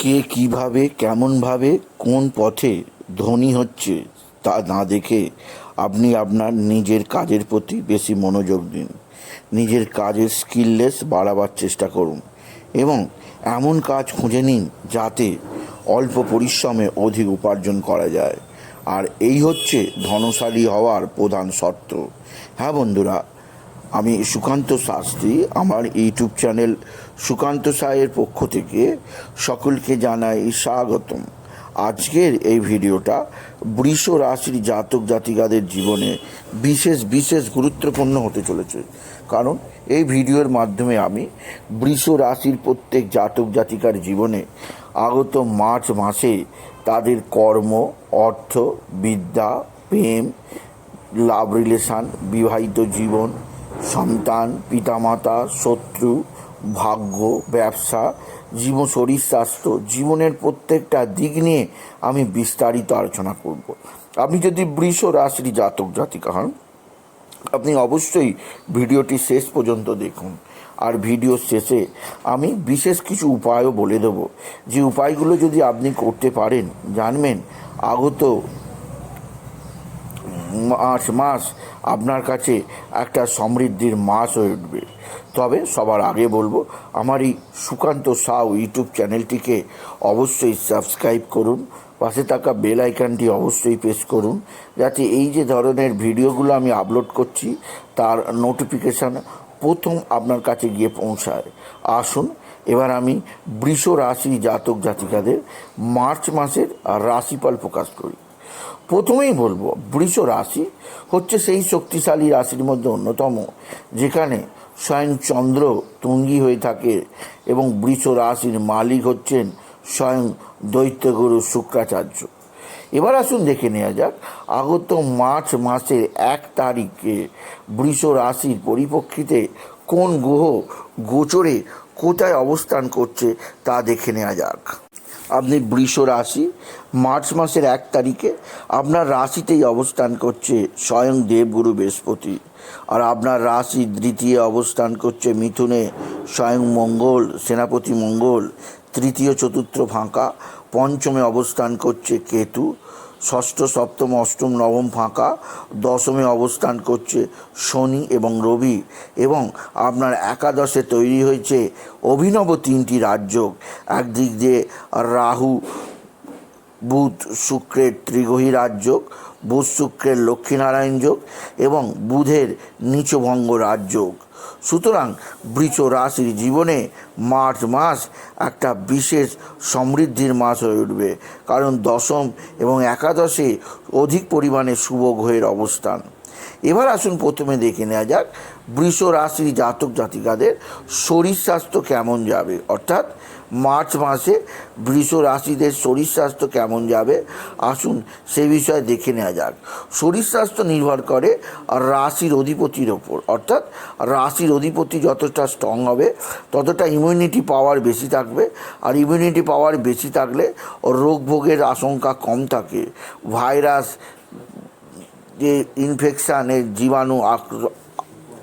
কে কীভাবে, কেমনভাবে, কোন পথে ধনী হচ্ছে তা না দেখে আপনি আপনার নিজের কাজের প্রতি বেশি মনোযোগ দিন। নিজের কাজের স্কিললেস বাড়াবার চেষ্টা করুন এবং এমন কাজ খুঁজে নিন যাতে অল্প পরিশ্রমে অধিক উপার্জন করা যায়। আর এই হচ্ছে ধনশালী হওয়ার প্রধান শর্ত। হ্যাঁ বন্ধুরা, আমি সুকান্ত শাস্ত্রী, আমার ইউটিউব চ্যানেল সুকান্ত সায়ের পক্ষ থেকে সকলকে জানাই স্বাগতম। আজকের এই ভিডিওটা বৃষ রাশির জাতক জাতিকাদের জীবনে বিশেষ বিশেষ গুরুত্বপূর্ণ হতে চলেছে। কারণ এই ভিডিওর মাধ্যমে আমি বৃষ রাশির প্রত্যেক জাতক জাতিকার জীবনে আগত মার্চ মাসে তাদের কর্ম, অর্থ, বিদ্যা, প্রেম, লাভ রিলেশান, বিবাহিত জীবন, সন্তান, পিতামাতা, শত্রু ভাগ্য, ব্যবসা, জীবন, শরীর, স্বাস্থ্য, জীবনের প্রত্যেকটা দিক নিয়ে আমি বিস্তারিত আলোচনা করব। আপনি যদি বৃষ রাশির জাতক, জাতিকা হন, আপনি অবশ্যই ভিডিওটি শেষ পর্যন্ত দেখুন। আর ভিডিও শেষে আমি বিশেষ কিছু উপায়ও বলে দেব। যে উপায়গুলো যদি আপনি করতে পারেন, জানবেন, আগত মাস মাস আপনার কাছে একটা সমৃদ্ধির মাস হয়ে উঠবে। তবে সবার আগে বলব, আমার এই সুকান্ত সাউ ইউটিউব চ্যানেলটিকে অবশ্যই সাবস্ক্রাইব করুন, পাশে থাকা বেল আইকনটি অবশ্যই প্রেস করুন, যাতে এই যে ধরনের ভিডিওগুলো আমি আপলোড করছি, তার নোটিফিকেশান প্রথম আপনার কাছে গিয়ে পৌঁছায়। আসুন, এবার আমি বৃষ রাশি জাতক জাতিকাদের মার্চ মাসের রাশিফল প্রকাশ করি। প্রথমেই বলব, বৃষ রাশি হচ্ছে সেই শক্তিশালী রাশির মধ্যে অন্যতম, যেখানে স্বয়ং চন্দ্র তুঙ্গি হয়ে থাকে এবং বৃষ রাশির মালিক হচ্ছেন স্বয়ং দৈত্যগুরু শুক্রাচার্য। এবার আসুন দেখে নেওয়া যাক, আগত মার্চ মাসের এক তারিখে বৃষ রাশির পরিপ্রেক্ষিতে কোন গ্রহ গোচরে কোথায় অবস্থান করছে তা দেখে নেওয়া যাক। আপনি বৃষ রাশি, মার্চ মাসের এক তারিখে আপনার রাশিতেই অবস্থান করছে স্বয়ং দেবগুরু বৃহস্পতি। আর আপনার রাশি দ্বিতীয় অবস্থান করছে মিথুনে স্বয়ং মঙ্গল, সেনাপতি মঙ্গল, তৃতীয় চতুর্থ ফাঁকা, পঞ্চমে অবস্থান করছে কেতু ষষ্ঠ সপ্তম, অষ্টম, নবম ফাঁকা, দশমে অবস্থান করছে শনি এবং রবি এবং আপনার একাদশে তৈরি হয়েছে অভিনব তিনটি রাজ্য। একদিক দিয়ে রাহু, বুধ, শুক্রের ত্রিগ্রহী রাজযোগ বুধ, শুক্রের লক্ষ্মীনারায়ণ যোগ এবং বুধের নিচভঙ্গ রাজযোগ সুতরাং বৃচ রাশির জীবনে মার্চ মাস একটা বিশেষ সমৃদ্ধির মাস হয়ে উঠবে, কারণ দশম এবং একাদশে অধিক পরিমাণে শুভ গ্রহের অবস্থান। এবার আসুন প্রথমে দেখে নেওয়া যাক বৃষ রাশির জাতক জাতিকাদের শরীর স্বাস্থ্য কেমন যাবে, অর্থাৎ মার্চ মাসে বৃষ রাশিদের শরীর স্বাস্থ্য কেমন যাবে? আসুন সেই বিষয়ে দেখে নেওয়া যাক। শরীর স্বাস্থ্য নির্ভর করে রাশির অধিপতির ওপর। অর্থাৎ রাশির অধিপতি যতটা স্ট্রং হবে, ততটা ইমিউনিটি পাওয়ার বেশি থাকবে। আর ইমিউনিটি পাওয়ার বেশি থাকলে রোগ ভোগের আশঙ্কা কম থাকে। ভাইরাস, যে ইনফেকশানের জীবাণু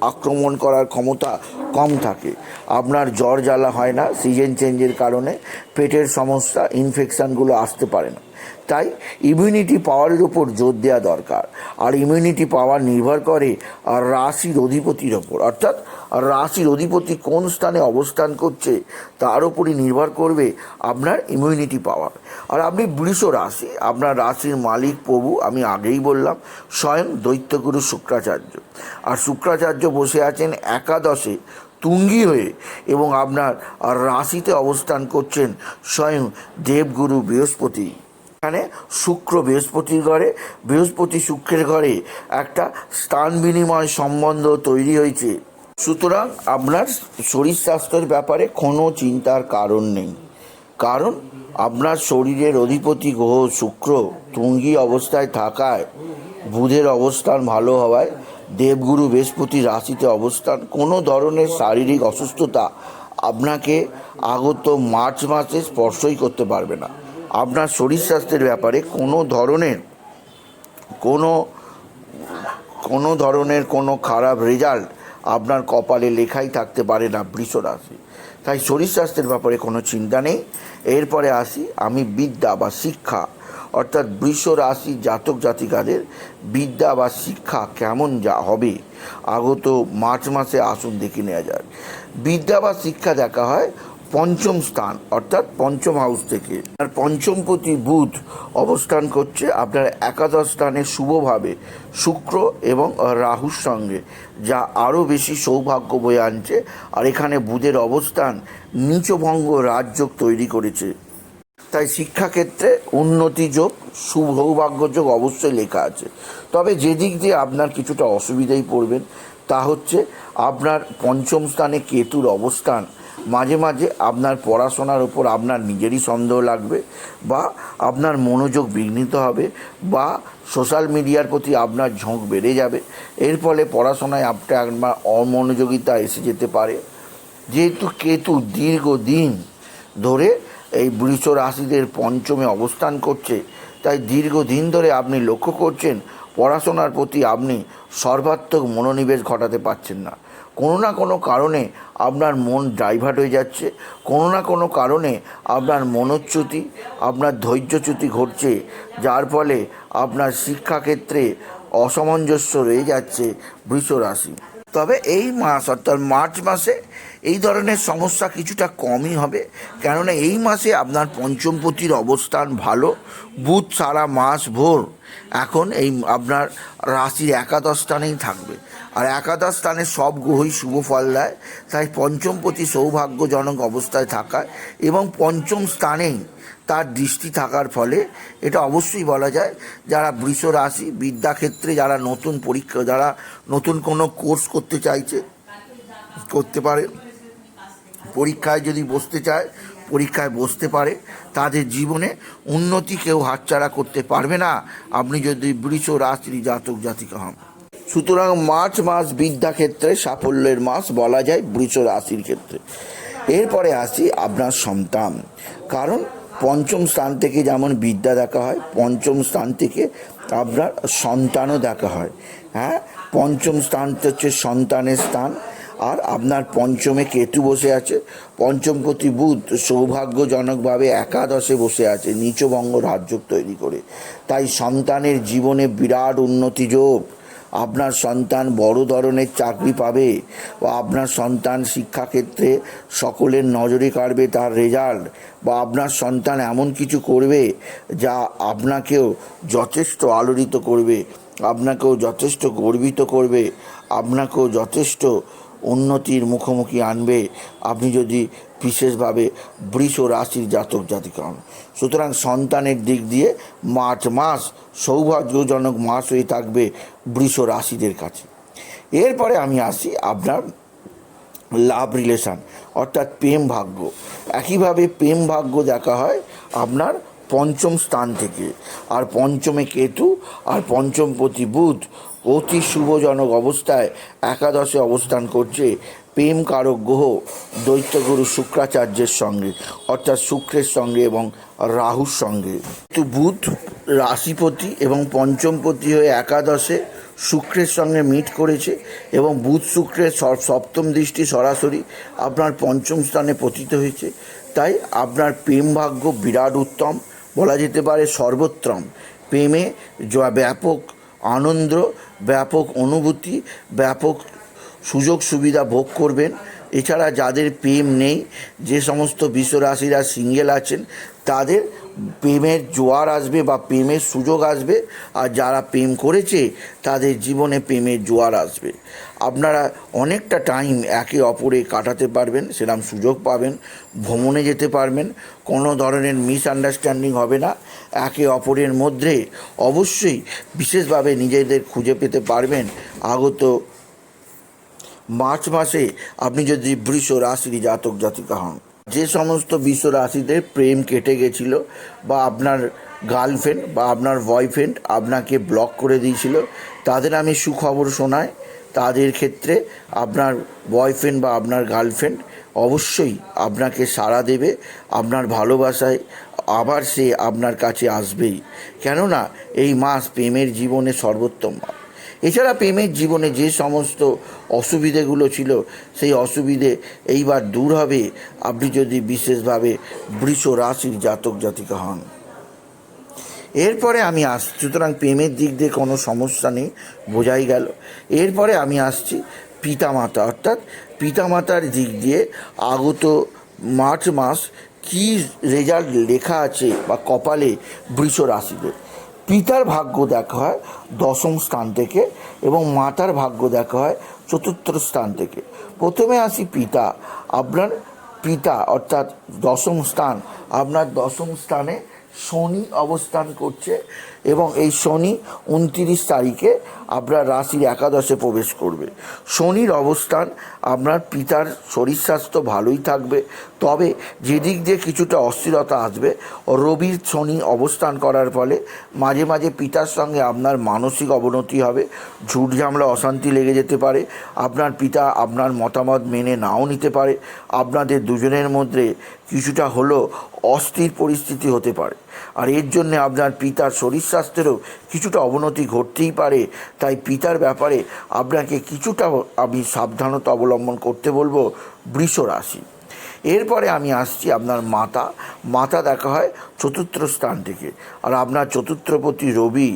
আক্রমণ করার ক্ষমতা কম থাকে। আপনার জ্বর জ্বালা হয় না, সিজন চেঞ্জের কারণে পেটের সমস্যা ইনফেকশানগুলো আসতে পারে না। তাই ইমিউনিটি পাওয়ারের উপর জোর দেওয়া দরকার। আর ইমিউনিটি পাওয়ার নির্ভর করে আর রাশির অধিপতির ওপর অর্থাৎ রাশির অধিপতি কোন স্থানে অবস্থান করছে, তার উপরই নির্ভর করবে আপনার ইমিউনিটি পাওয়ার আর আপনি বৃষ রাশি, আপনার রাশির মালিক প্রভু, আমি আগেই বললাম, স্বয়ং দৈত্যগুরু শুক্রাচার্য। আর শুক্রাচার্য বসে আছেন একাদশে, তুঙ্গি হয়ে এবং আপনার রাশিতে অবস্থান করছেন স্বয়ং দেবগুরু বৃহস্পতি। এখানে শুক্র বৃহস্পতির ঘরে, বৃহস্পতি শুক্রের ঘরে একটা স্থান বিনিময় সম্বন্ধ তৈরি হয়েছে। সুতরাং আপনার শরীর স্বাস্থ্যের ব্যাপারে কোনো চিন্তার কারণ নেই। কারণ আপনার শরীরের অধিপতি গ্রহ শুক্র তুঙ্গি অবস্থায় থাকায়, বুধের অবস্থান ভালো হওয়ায়, দেবগুরু বৃহস্পতি রাশিতে অবস্থান, কোনো ধরনের শারীরিক অসুস্থতা আপনাকে আগত মার্চ মাসে স্পর্শই করতে পারবে না। আপনার শরীর স্বাস্থ্যের ব্যাপারে কোনো ধরনের, কোনো কোনো ধরনের কোনো খারাপ রেজাল্ট আপনার কপালে লেখাই থাকতে পারে না বৃষ রাশি। তাই শরীর স্বাস্থ্যের ব্যাপারে কোনো চিন্তা নেই। এরপরে আসি আমি বিদ্যা বা শিক্ষা। অর্থাৎ বৃষ রাশি জাতক জাতিকাদের বিদ্যা বা শিক্ষা কেমন যা হবে, আগত মার্চ মাসে আসুন দেখে নেওয়া যাক। বিদ্যা বা শিক্ষা দেখা হয় পঞ্চম স্থান, অর্থাৎ পঞ্চম হাউস থেকে। আর পঞ্চমপতি বুধ অবস্থান করছে আপনার একাদশ স্থানে শুভভাবে, শুক্র এবং রাহুর সঙ্গে, যা আরও বেশি সৌভাগ্য বয়ে আনছে। আর এখানে বুধের অবস্থান নিচভঙ্গ রাজযোগ তৈরি করেছে। তাই শিক্ষাক্ষেত্রে উন্নতি যোগ সৌভাগ্য যোগ অবশ্যই লেখা আছে। তবে যে দিক দিয়ে আপনার কিছুটা অসুবিধাই পড়বেন, তা হচ্ছে আপনার পঞ্চম স্থানে কেতুর অবস্থান মাঝে মাঝে আপনার পড়াশোনার উপর আপনার নিজেরই সন্দেহ লাগবে বা আপনার মনোযোগ বিঘ্নিত হবে বা সোশ্যাল মিডিয়ার প্রতি আপনার ঝোঁক বেড়ে যাবে। এর ফলে পড়াশোনায় আপনার অমনোযোগিতা এসে যেতে পারে। যেহেতু কেতু দীর্ঘদিন ধরে এই বৃষ রাশিদের পঞ্চমে অবস্থান করছে, তাই দীর্ঘদিন ধরে আপনি লক্ষ্য করছেন পড়াশোনার প্রতি আপনি সর্বাত্মক মনোনিবেশ ঘটাতে পারছেন না। কোনো না কোনো কারণে আপনার মন ডাইভার্ট হয়ে যাচ্ছে, কোনো না কোনো কারণে আপনার মনোচ্যুতি, আপনার ধৈর্যচ্যুতি ঘটছে, যার ফলে আপনার শিক্ষাক্ষেত্রে অসামঞ্জস্য রয়ে যাচ্ছে বৃষ রাশি। তবে এই মাস, অর্থাৎ মার্চ মাসে এই ধরনের সমস্যা কিছুটা কমই হবে। কেননা এই মাসে আপনার পঞ্চমপতির অবস্থান ভালো, বুধ সারা মাস ভোর। এখন এই আপনার রাশির একাদশ স্থানেই থাকবে। আর একাদশ স্থানে সব গ্রহই শুভ ফল দেয়। তাই পঞ্চমপতি সৌভাগ্যজনক অবস্থায় থাকায় এবং পঞ্চম স্থানেই তার দৃষ্টি থাকার ফলে এটা অবশ্যই বলা যায়, যারা বৃষ রাশি, বিদ্যাক্ষেত্রে যারা নতুন পরীক্ষা, যারা নতুন কোনো কোর্স করতে চাইছে, করতে পারে, পরীক্ষায় যদি বসতে চায়, পরীক্ষায় বসতে পারে, তাদের জীবনে উন্নতি কেউ হাতছাড়া করতে পারবে না। আপনি যদি বৃষ রাশির জাতক, জাতিকা হন। সুতরাং মার্চ মাস বিদ্যাক্ষেত্রে সাফল্যের মাস বলা যায় বৃষ রাশির ক্ষেত্রে। এরপরে আসি আপনার সন্তান। কারণ পঞ্চম স্থান থেকে যেমন বিদ্যা দেখা হয়, পঞ্চম স্থান থেকে আপনার সন্তানও দেখা হয়। হ্যাঁ? পঞ্চম স্থানটা হচ্ছে সন্তানের স্থান। আর আপনার পঞ্চমে কেতু বসে আছে। পঞ্চমপতি বুধ সৌভাগ্যজনকভাবে একাদশে বসে আছে, নিচবঙ্গ রাজ্য তৈরি করে। তাই সন্তানের জীবনে বিরাট উন্নতি যোগ। আপনার সন্তান বড় ধরনের চাকরি পাবে বা আপনার সন্তান শিক্ষাক্ষেত্রে সকলের নজরে কাড়বে তার রেজাল্ট বা আপনার সন্তান এমন কিছু করবে যা আপনাকেও যথেষ্ট আলোড়িত করবে, আপনাকেও যথেষ্ট গর্বিত করবে, আপনাকেও যথেষ্ট উন্নতির মুখোমুখি আনবে। আপনি যদি বিশেষভাবে বৃষ রাশির জাতক জাতিকরণ সুতরাং সন্তানের দিক দিয়ে মার্চ মাস সৌভাগ্যজনক মাস হয়ে থাকবে বৃষ রাশিদের কাছে। এরপরে আমি আসি আপনার লাভ রিলেশান, অর্থাৎ প্রেম ভাগ্য। একইভাবে প্রেম ভাগ্য দেখা হয় আপনার পঞ্চম স্থান থেকে। আর পঞ্চমে কেতু, আর পঞ্চমপতি বুধ অতি শুভজনক অবস্থায় একাদশে অবস্থান করছে প্রেম কারক গ্রহ দৈত্যগুরু শুক্রাচার্যের সঙ্গে, অর্থাৎ শুক্রের সঙ্গে এবং রাহুর সঙ্গে। তো বুধ রাশিপতি এবং পঞ্চমপতি হয়ে একাদশে শুক্রের সঙ্গে মিট করেছে এবং বুধ শুক্রের সপ্তম দৃষ্টি সরাসরি আপনার পঞ্চম স্থানে পতিত হয়েছে। তাই আপনার প্রেম ভাগ্য বিরাট উত্তম, বলা যেতে পারে সর্বোত্তম। প্রেমে ব্যাপক আনন্দ, ব্যাপক অনুভূতি, ব্যাপক সুযোগ সুবিধা ভোগ করবেন। এছাড়া যাদের প্রেম নেই, যে সমস্ত বিশ্বরাশিরা সিঙ্গেল আছেন, তাদের প্রেমের জোয়ার আসবে বা প্রেমের সুযোগ আসবে। আর যারা প্রেম করেছে, তাদের জীবনে প্রেমের জোয়ার আসবে। আপনারা অনেকটা টাইম একে অপরে কাটাতে পারবেন সেরকম সুযোগ পাবেন, ভ্রমণে যেতে পারবেন। কোনো ধরনের মিসআন্ডারস্ট্যান্ডিং হবে না। একে অপরের মধ্যে অবশ্যই বিশেষভাবে নিজেদের খুঁজে পেতে পারবেন। আগত মার্চ মাসে আপনি যদি বৃষ রাশির জাতক, জাতিকা হন, যে সমস্ত বিশ্ব রাশিদের প্রেম কেটে গেছিল বা আপনার গার্লফ্রেন্ড বা আপনার বয়ফ্রেন্ড আপনাকে ব্লক করে দিয়েছিল, তাদের আমি সুখবর শোনাই তাদের ক্ষেত্রে আপনার বয়ফ্রেন্ড বা আপনার গার্লফ্রেন্ড অবশ্যই আপনাকে সাড়া দেবে, আপনার ভালোবাসায় আবার সে আপনার কাছে আসবেই কেননা এই মাস প্রেমের জীবনে সর্বোত্তম। এছাড়া প্রেমের জীবনে যে সমস্ত অসুবিধেগুলো ছিল, সেই অসুবিধে এইবার দূর হবে। আপনি যদি বিশেষভাবে বৃষ রাশির জাতক জাতিকা হন। এরপরে আমি আসছি সুতরাং প্রেমের দিক দিয়ে কোনো সমস্যা নেই, বোঝাই গেল। এরপরে আমি আসছি পিতামাতা, অর্থাৎ পিতামাতার দিক দিয়ে আগত মার্চ মাস কী রেজাল্ট লেখা আছে বা কপালে বৃষ রাশিতে পিতার ভাগ্য দেখা হয় দশম স্থান থেকে এবং মাতার ভাগ্য দেখা হয় চতুর্থ স্থান থেকে। প্রথমে আসি পিতা। আপনার পিতা অর্থাৎ দশম স্থান। আপনার দশম স্থানে শনি অবস্থান করছে এবং এই শনি উনতিরিশ তারিখে আপনার রাশির একাদশে প্রবেশ করবে। শনির অবস্থান আপনার পিতার শরীর স্বাস্থ্য ভালোই থাকবে। তবে যেদিক দিয়ে কিছুটা অস্থিরতা আসবে, রবির শনি অবস্থান করার ফলে মাঝে মাঝে পিতার সঙ্গে আপনার মানসিক অবনতি হবে, ঝুট ঝামলা, অশান্তি লেগে যেতে পারে, আপনার পিতা আপনার মতামত মেনে নাও নিতে পারে, আপনাদের দুজনের মধ্যে কিছুটা হলো অস্থির পরিস্থিতি হতে পারে। আর এর জন্য আপনার পিতার শরীর স্বাস্থ্যেরও কিছুটা অবনতি ঘটতেই পারে। তাই পিতার ব্যাপারে আপনাকে কিছুটা আমি সাবধানতা অবলম্বন করতে বলব বৃষ রাশি এরপরে আমি আসছি আপনার মাতা। মাতা দেখা হয় চতুর্থ স্থান থেকে। আর আপনার চতুর্থপতি রবি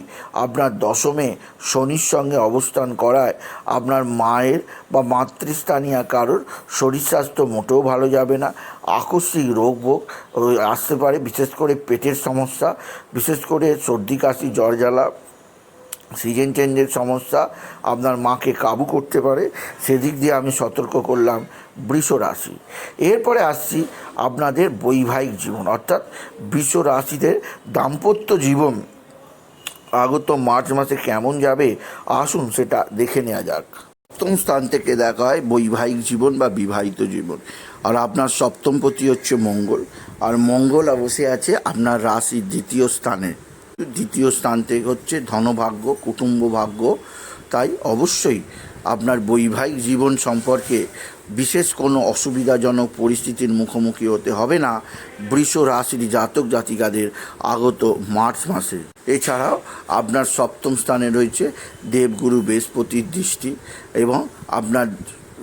আপনার দশমে শনির সঙ্গে অবস্থান করায় আপনার মায়ের বা মাতৃস্থানীয় কারোর শরীর স্বাস্থ্য মোটেও ভালো যাবে না। আকস্মিক রোগ ভোগ আসতে পারে, বিশেষ করে পেটের সমস্যা, বিশেষ করে সর্দি, কাশি, জ্বর, জ্বালা। সিজন চেঞ্জের সমস্যা আপনার মাকে কাবু করতে পারে, সেদিক দিয়ে আমি সতর্ক করলাম বৃষ রাশি। এরপরে আসছি আপনাদের বৈবাহিক জীবন, অর্থাৎ বৃষ রাশিদের দাম্পত্য জীবন। আগত মার্চ মাসে কেমন যাবে? আসুন সেটা দেখে নেওয়া যাক। সপ্তম স্থান থেকে দেখা হয় বৈবাহিক জীবন বা বিবাহিত জীবন। আর আপনার সপ্তম প্রতি হচ্ছে মঙ্গল। আর মঙ্গল বসে আছে আপনার রাশির দ্বিতীয় স্থানে। দ্বিতীয় স্থান থেকে হচ্ছে ধনভাগ্য, কুটুম্ব ভাগ্য। তাই অবশ্যই আপনার বৈবাহিক জীবন সম্পর্কে বিশেষ কোনো অসুবিধাজনক পরিস্থিতির মুখোমুখি হতে হবে না। বৃষ রাশির জাতক জাতিকাদের আগত মার্চ মাসে। এছাড়াও আপনার সপ্তম স্থানে রয়েছে দেবগুরু বৃহস্পতির দৃষ্টি এবং আপনার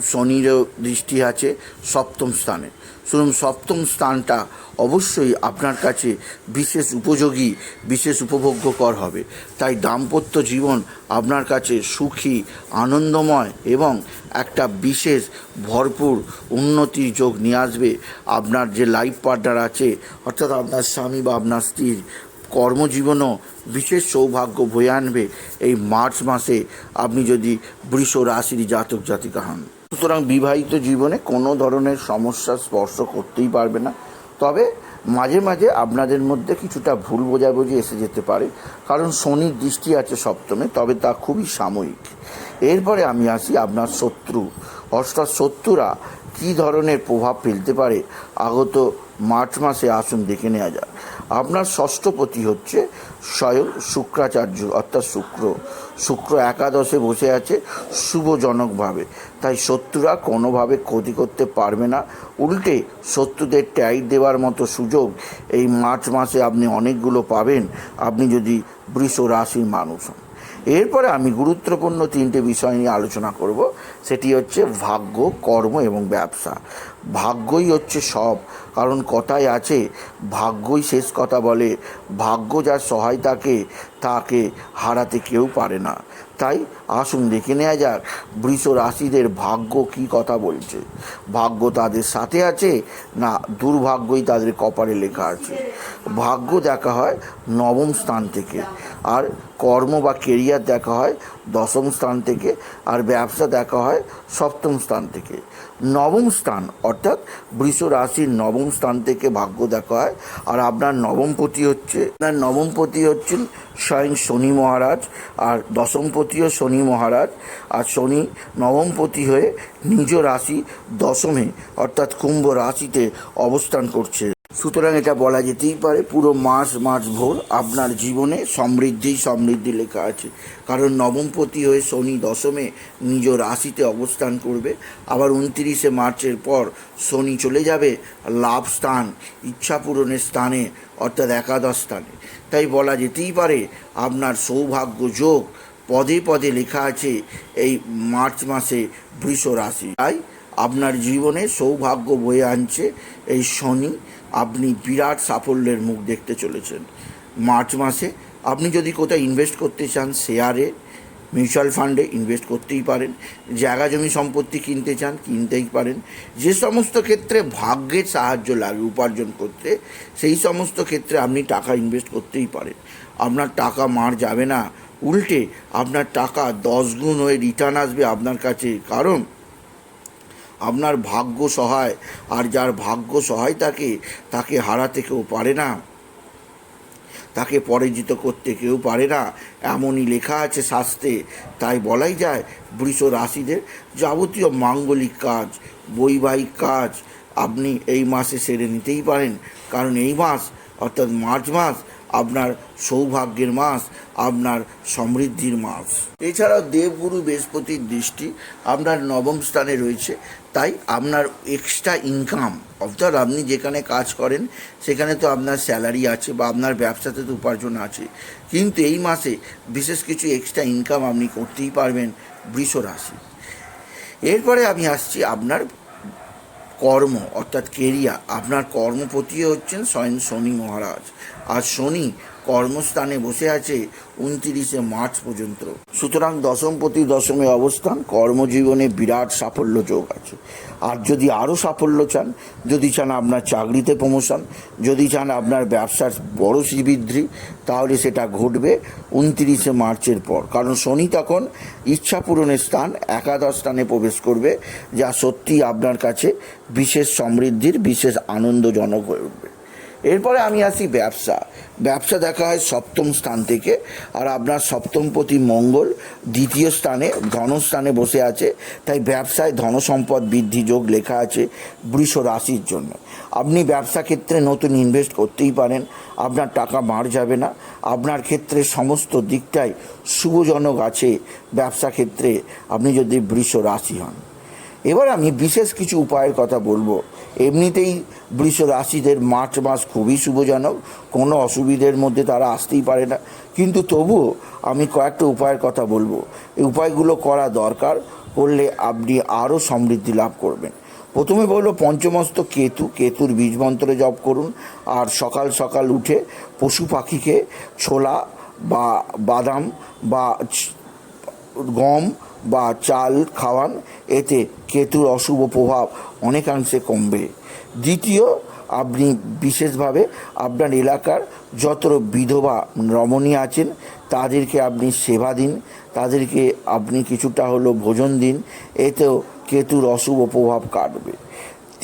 শনিরও দৃষ্টি আছে সপ্তম স্থানে। শুনুন, সপ্তম স্থানটা অবশ্যই আপনার কাছে বিশেষ উপযোগী, বিশেষ উপভোগ্যকর হবে। তাই দাম্পত্য জীবন আপনার কাছে সুখী, আনন্দময় এবং একটা বিশেষ ভরপুর উন্নতির যোগ নিয়ে আসবে। আপনার যে লাইফ পার্টনার আছে, অর্থাৎ আপনার স্বামী বা আপনার স্ত্রীর কর্মজীবনও বিশেষ সৌভাগ্য বয়ে আনবে। এই মার্চ মাসে আপনি যদি বৃষ রাশির জাতক জাতিকা হন। সুতরাং বিবাহিত জীবনে কোনো ধরনের সমস্যা স্পর্শ করতেই পারবে না। তবে মাঝে মাঝে আপনাদের মধ্যে কিছুটা ভুল বোঝাবুঝি এসে যেতে পারে, কারণ শনির দৃষ্টি আছে সপ্তমে, তবে তা খুবই সাময়িক। এরপরে আমি আসি আপনার শত্রু। অর্থাৎ শত্রুরা কী ধরনের প্রভাব ফেলতে পারে, আগত মার্চ মাসে আসুন দেখে নেওয়া যাক। আপনার ষষ্ঠপতি হচ্ছে স্বয়ং শুক্রাচার্য, অর্থাৎ শুক্র। শুক্র একাদশে বসে আছে শুভজনকভাবে। তাই শত্রুরা কোনোভাবে ক্ষতি করতে পারবে না। উল্টে শত্রুদের ট্যাগ দেওয়ার মতো সুযোগ এই মার্চ মাসে আপনি অনেকগুলো পাবেন। আপনি যদি বৃষ রাশির মানুষ হন। এরপরে আমি গুরুত্বপূর্ণ তিনটে বিষয় নিয়ে আলোচনা করব। সেটি হচ্ছে ভাগ্য, কর্ম এবং ব্যবসা। ভাগ্যই হচ্ছে সব। কারণ কথায় আছে, ভাগ্যই শেষ কথা বলে। ভাগ্য যার সহায় তাকে তাকে হারাতে কেউ পারে না। তাই আসুন দেখে নেওয়া যাক, বৃষ রাশিদের ভাগ্য কি কথা বলছে। ভাগ্য তাদের সাথে আছে না দুর্ভাগ্যই তাদের কপালে লেখা আছে? ভাগ্য দেখা হয় নবম স্থান থেকে, আর কর্ম বা কেরিয়ার দেখা হয় দশম স্থান থেকে, আর ব্যবসা দেখা হয় সপ্তম স্থান থেকে। নবম স্থান, অর্থাৎ বৃষ রাশির নবম স্থান থেকে ভাগ্য দেখা হয়। আর আপনার নবমপতি হচ্ছে, আপনার নবমপতি হচ্ছেন স্বয়ং শনি মহারাজ, আর দশমপতিও শনি মহারাজ। আর শনি নবমপতি হয়ে নিজ রাশি দশমে, অর্থাৎ কুম্ভ রাশিতে অবস্থান করছে। সুতরাং এটা বলা যেতেই পারে, পুরো মাস মাস ভোর আপনার জীবনে সমৃদ্ধি সমৃদ্ধি লেখা আছে। কারণ নবমপতি হয়ে শনি দশমে নিজ রাশিতে অবস্থান করবে, আবার উনত্রিশে মার্চের পর শনি চলে যাবে লাভ স্থান, ইচ্ছা পূরণের স্থানে, অর্থাৎ একাদশ স্থানে। তাই বলা যেতেই পারে, আপনার সৌভাগ্য যোগ পদে পদে লেখা আছে এই মার্চ মাসে বৃষ রাশি। তাই আপনার জীবনে সৌভাগ্য বয়ে আনছে এই শনি। আপনি বিরাট সাফল্যের মুখ দেখতে চলেছেন। মার্চ মাসে আপনি যদি কোথায় ইনভেস্ট করতে চান শেয়ারে মিউচুয়াল ফান্ডে ইনভেস্ট করতেই পারেন, জায়গা জমি সম্পত্তি কিনতে চান, কিনতেই পারেন। যে সমস্ত ক্ষেত্রে ভাগ্যের সাহায্য লাগে উপার্জন করতে, সেই সমস্ত ক্ষেত্রে আপনি টাকা ইনভেস্ট করতেই পারেন। আপনার টাকা মার যাবে না। উল্টে আপনার টাকা দশ গুণ হয়ে রিটার্ন আসবে আপনার কাছে। কারণ আপনার ভাগ্য সহায়, আর যার ভাগ্য সহায় তাকে তাকে হারাতে কেউ পারে না। তাকে পরাজিত করতে কেউ পারে না। এমনই লেখা আছে শাস্ত্রে। তাই বলাই যায়, বৃষ রাশিদের যাবতীয় মাঙ্গলিক কাজ, বৈবাহিক কাজ, আপনি এই মাসে সেরে নিতেই পারেন। কারণ এই মাস, অর্থাৎ মার্চ মাস আপনার সৌভাগ্যের মাস, আপনার সমৃদ্ধির মাস। এছাড়াও দেবগুরু বৃহস্পতির দৃষ্টি আপনার নবম স্থানে রয়েছে, তাই আপনার এক্সট্রা ইনকাম অর্থাৎ আপনি যেখানে কাজ করেন, সেখানে তো আপনার স্যালারি আছে বা আপনার ব্যবসাতে তো উপার্জন আছে। কিন্তু এই মাসে বিশেষ কিছু এক্সট্রা ইনকাম আপনি করতেই পারবেন বৃষ রাশি। এরপরে আমি আসছি আপনার কর্ম, অর্থাৎ কেরিয়ার আপনার কর্মপতি হচ্ছেন স্বয়ং শনি মহারাজ। আর শনি কর্মস্থানে বসে আছে উনতিরিশে মার্চ পর্যন্ত। সুতরাং দশমপতি দশমে অবস্থান, কর্মজীবনে বিরাট সাফল্য যোগ আছে। আর যদি আরও সাফল্য চান, যদি চান আপনার চাকরিতে প্রমোশন যদি চান আপনার ব্যবসার বড় শ্রীবৃদ্ধি, তাহলে সেটা ঘটবে উনতিরিশে মার্চের পর। কারণ শনি তখন ইচ্ছা পূরণের স্থান, একাদশ স্থানে প্রবেশ করবে, যা সত্যি আপনার কাছে বিশেষ সমৃদ্ধির, বিশেষ আনন্দজনক হয়ে উঠবে। এরপরে আমি আসি ব্যবসা। ব্যবসা দেখা হয় সপ্তম স্থান থেকে, আর আপনার সপ্তমপতি মঙ্গল দ্বিতীয় স্থানে, ধনস্থানে বসে আছে। তাই ব্যবসায় ধনসম্পদ বৃদ্ধি যোগ লেখা আছে বৃষ রাশির জন্য। আপনি ব্যবসা ক্ষেত্রে নতুন ইনভেস্ট করতেই পারেন, আপনার টাকা মার যাবে না। আপনার ক্ষেত্রে সমস্ত দিকটাই শুভজনক আছে ব্যবসা ক্ষেত্রে, আপনি যদি বৃষ রাশি হন। এবার আমি বিশেষ কিছু উপায়ের কথা বলব। এমনিতেই বৃষ রাশিদের মার্চ মাস খুবই শুভজনক, কোনো অসুবিধের মধ্যে তারা আসতেই পারে না। কিন্তু তবুও আমি কয়েকটা উপায়ের কথা বলব। এই উপায়গুলো করা দরকার, করলে আপনি আরও সমৃদ্ধি লাভ করবেন। প্রথমে বলব, পঞ্চমস্ত কেতু, কেতুর বীজ মন্ত্রে জপ করুন। আর সকাল সকাল উঠে পশু পাখিকে ছোলা বা বাদাম বা গম বা চাল খাওয়ান, এতে কেতুর অশুভ প্রভাব অনেকাংশে কমবে। দ্বিতীয়, আপনি বিশেষভাবে আপনার এলাকার যত বিধবা রমণী আছেন, তাদেরকে আপনি সেবা দিন, তাদেরকে আপনি কিছুটা হলো ভোজন দিন, এতেও কেতুর অশুভ প্রভাব কাটবে।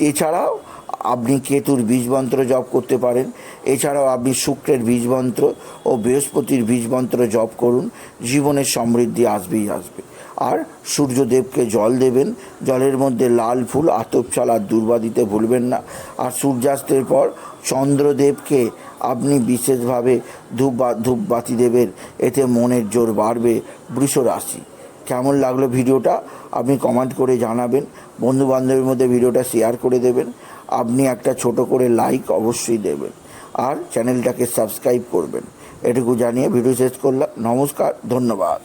এছাড়াও আপনি কেতুর বীজমন্ত্র জপ করতে পারেন, এছাড়াও আপনি শুক্রের বীজমন্ত্র ও বৃহস্পতির বীজমন্ত্র জপ করুন, জীবনের সমৃদ্ধি আসবেই আসবে। আর সূর্যদেবকে জল দেবেন। জলের মধ্যে লাল ফুল আতপ চাল আর দুর্বা দিতে ভুলবেন না। আর সূর্যাস্তের পর চন্দ্রদেবকে আপনি বিশেষভাবে ধূপ ধূপবাতি দেবেন। এতে মনের জোর বাড়বে বৃষ রাশি কেমন লাগল ভিডিওটা আপনি কমেন্ট করে জানাবেন। বন্ধু বান্ধবের মধ্যে ভিডিওটা শেয়ার করে দেবেন। আপনি একটা ছোট করে লাইক অবশ্যই দেবেন। আর চ্যানেলটাকে সাবস্ক্রাইব করবেন। এটুকু জানিয়ে ভিডিও শেষ করলাম। নমস্কার, ধন্যবাদ।